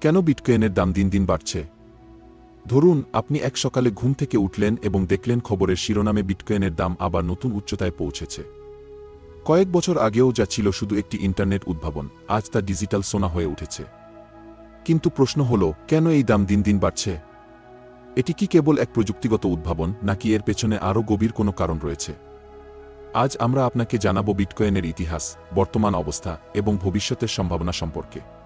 কেন বিটকয়েনের দাম দিন দিন বাড়ছে? ধরুন, আপনি এক সকালে ঘুম থেকে উঠলেন এবং দেখলেন খবরের শিরোনামে বিটকয়েনের দাম আবার নতুন উচ্চতায় পৌঁছেছে। কয়েক বছর আগেও যা ছিল শুধু একটি ইন্টারনেট উদ্ভাবন, আজ তা ডিজিটাল সোনা হয়ে উঠেছে। কিন্তু প্রশ্ন হল, কেন এই দাম দিন দিন বাড়ছে? এটি কি কেবল এক প্রযুক্তিগত উদ্ভাবন, নাকি এর পেছনে আরও গভীর কোনো কারণ রয়েছে? আজ আমরা আপনাকে জানাব বিটকয়েনের ইতিহাস, বর্তমান অবস্থা এবং ভবিষ্যতের সম্ভাবনা সম্পর্কে।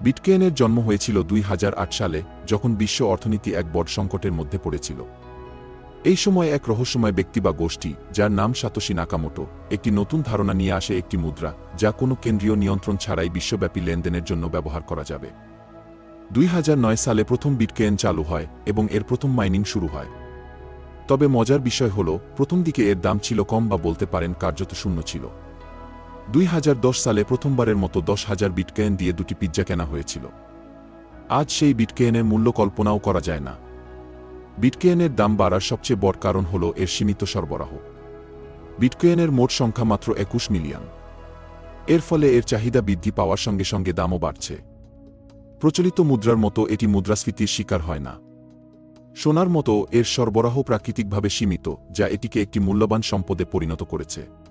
বিটকয়েনের জন্ম হয়েছিল দুই হাজার আট সালে, যখন বিশ্ব অর্থনীতি এক বড় সংকটের মধ্যে পড়েছিল। এই সময় এক রহস্যময় ব্যক্তি বা গোষ্ঠী, যার নাম সাতোশি নাকামোটো, একটি নতুন ধারণা নিয়ে আসে একটি মুদ্রা, যা কোনো কেন্দ্রীয় নিয়ন্ত্রণ ছাড়াই বিশ্বব্যাপী লেনদেনের জন্য ব্যবহার করা যাবে। দুই হাজার নয় সালে প্রথম বিটকয়েন চালু হয় এবং এর প্রথম মাইনিং শুরু হয়। তবে মজার বিষয় হল, প্রথম দিকে এর দাম ছিল কম বা বলতে পারেন কার্যত শূন্য ছিল। দুই হাজার দশ সালে প্রথমবারের মতো দশ হাজার বিটকয়েন দিয়ে দুটি পিৎজা কেনা হয়েছিল। আজ সেই বিটকয়েনের মূল্য কল্পনাও করা যায় না। বিটকয়েনের দাম বাড়ার সবচেয়ে বড় কারণ হল এর সীমিত সরবরাহ। বিটকয়েনের মোট সংখ্যা মাত্র একুশ মিলিয়ন। এর ফলে এর চাহিদা বৃদ্ধি পাওয়ার সঙ্গে সঙ্গে দামও বাড়ছে। প্রচলিত মুদ্রার মতো এটি মুদ্রাস্ফীতির শিকার হয় না। সোনার মতো এর সরবরাহ প্রাকৃতিকভাবে সীমিত, যা এটিকে একটি মূল্যবান সম্পদে পরিণত করেছে।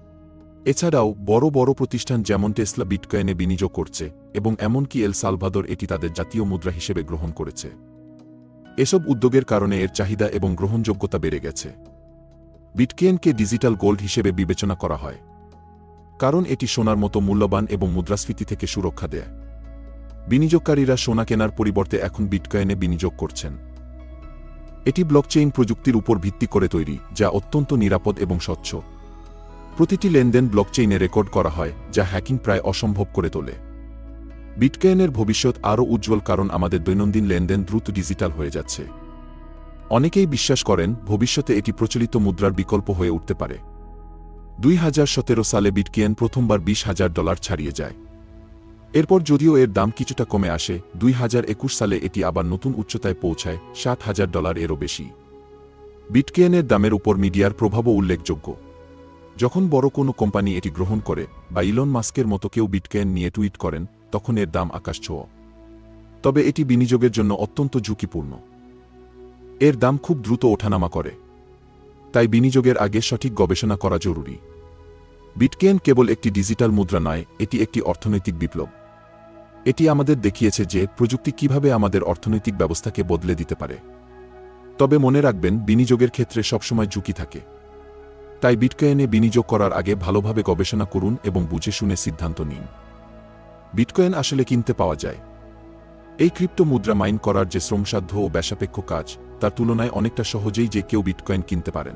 এছাড়াও, বড় বড় প্রতিষ্ঠান যেমন টেসলা বিটকয়েনে বিনিয়োগ করছে এবং এমনকি এল সালভাদর এটি তাদের জাতীয় মুদ্রা হিসেবে গ্রহণ করেছে। এসব উদ্যোগের কারণে এর চাহিদা এবং গ্রহণযোগ্যতা বেড়ে গেছে। বিটকয়েনকে ডিজিটাল গোল্ড হিসেবে বিবেচনা করা হয়, কারণ এটি সোনার মতো মূল্যবান এবং মুদ্রাস্ফীতি থেকে সুরক্ষা দেয়। বিনিয়োগকারীরা সোনা কেনার পরিবর্তে এখন বিটকয়েনে বিনিয়োগ করছেন। এটি ব্লকচেইন প্রযুক্তির উপর ভিত্তি করে তৈরি, যা অত্যন্ত নিরাপদ এবং স্বচ্ছ। প্রতিটি লেনদেন ব্লকচেইনে রেকর্ড করা হয়, যা হ্যাকিং প্রায় অসম্ভব করে তোলে। বিটকয়েনের ভবিষ্যৎ আরও উজ্জ্বল কারণ আমাদের দৈনন্দিন লেনদেন দ্রুত ডিজিটাল হয়ে যাচ্ছে। অনেকেই বিশ্বাস করেন, ভবিষ্যতে এটি প্রচলিত মুদ্রার বিকল্প হয়ে উঠতে পারে। দুই হাজার সতেরো সালে বিটকয়েন প্রথমবার বিশ হাজার ডলার ছাড়িয়ে যায়। এরপর যদিও এর দাম কিছুটা কমে আসে, দুই হাজার একুশ সালে এটি আবার নতুন উচ্চতায় পৌঁছায়, সাত হাজার ডলার এরও বেশি। বিটকয়েনের দামের উপর মিডিয়ার প্রভাবও উল্লেখযোগ্য। যখন বড় কোনো কোম্পানি এটি গ্রহণ করে বা ইলন মাস্কের মতো কেউ বিটকয়েন নিয়ে টুইট করেন, তখন এর দাম আকাশ ছোঁয়। তবে এটি বিনিয়োগের জন্য অত্যন্ত ঝুঁকিপূর্ণ। এর দাম খুব দ্রুত ওঠানামা করে। তাই বিনিয়োগের আগে সঠিক গবেষণা করা জরুরি। বিটকয়েন কেবল একটি ডিজিটাল মুদ্রা নয়, এটি একটি অর্থনৈতিক বিপ্লব। এটি আমাদের দেখিয়েছে যে প্রযুক্তি কীভাবে আমাদের অর্থনৈতিক ব্যবস্থাকে বদলে দিতে পারে। তবে মনে রাখবেন, বিনিয়োগের ক্ষেত্রে সবসময় ঝুঁকি থাকে। তাই বিটকয়েনে বিনিয়োগ করার আগে ভালোভাবে গবেষণা করুন এবং বুঝে শুনে সিদ্ধান্ত নিন। বিটকয়েন আসলে কিনতে পাওয়া যায়। এই ক্রিপ্টো মুদ্রা মাইন করার যে শ্রমসাধ্য ও ব্যাসাপেক্ষ কাজ, তার তুলনায় অনেকটা সহজেই যে কেউ বিটকয়েন কিনতে পারেন।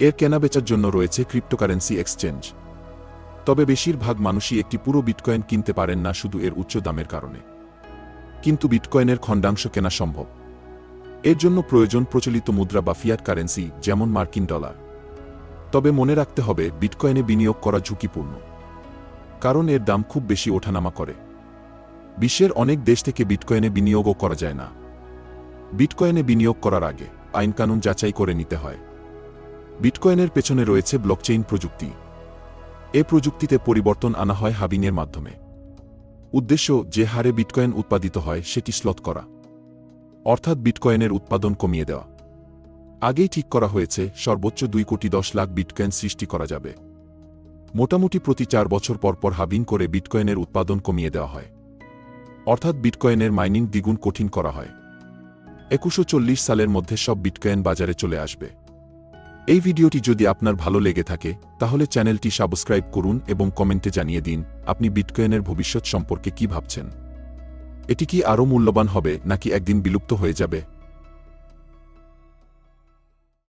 এর কেনাবেচার জন্য রয়েছে ক্রিপ্টোকারেন্সি এক্সচেঞ্জ। তবে বেশিরভাগ মানুষই একটি পুরো বিটকয়েন কিনতে পারেন না শুধু এর উচ্চ দামের কারণে। কিন্তু বিটকয়েনের খণ্ডাংশ কেনা সম্ভব। এর জন্য প্রয়োজন প্রচলিত মুদ্রা বা ফিয়াট কারেন্সি, যেমন মার্কিন ডলার। তবে মনে রাখতে হবে, বিটকয়েনে বিনিয়োগ করা ঝুঁকিপূর্ণ। কারণ এর দাম খুব বেশি ওঠানামা করে। বিশ্বের অনেক দেশ থেকে বিটকয়েনে বিনিয়োগও করা যায় না। বিটকয়েনে বিনিয়োগ করার আগে আইনকানুন যাচাই করে নিতে হয়। বিটকয়েনের পেছনে রয়েছে ব্লকচেইন প্রযুক্তি। এ প্রযুক্তিতে পরিবর্তন আনা হয় হাবিনের মাধ্যমে। উদ্দেশ্য, যে হারে বিটকয়েন উৎপাদিত হয়, সেটি স্লথ করা। অর্থাৎ বিটকয়েনের উৎপাদন কমিয়ে দেওয়া। আগেই ঠিক করা হয়েছে, সর্বোচ্চ দুই কোটি দশ লাখ বিটকয়েন সৃষ্টি করা যাবে। মোটামুটি প্রতি চার বছর পর পর হাবিন করে বিটকয়েনের উৎপাদন কমিয়ে দেওয়া হয়। অর্থাৎ বিটকয়েনের মাইনিং দ্বিগুণ কঠিন করা হয়। একুশো সালের মধ্যে সব বিটকয়েন বাজারে চলে আসবে। এই ভিডিওটি যদি আপনার ভালো লেগে থাকে, তাহলে চ্যানেলটি সাবস্ক্রাইব করুন এবং কমেন্টে জানিয়ে দিন, আপনি বিটকয়েনের ভবিষ্যৎ সম্পর্কে কি ভাবছেন। এটি কি আরও মূল্যবান হবে, নাকি একদিন বিলুপ্ত হয়ে যাবে?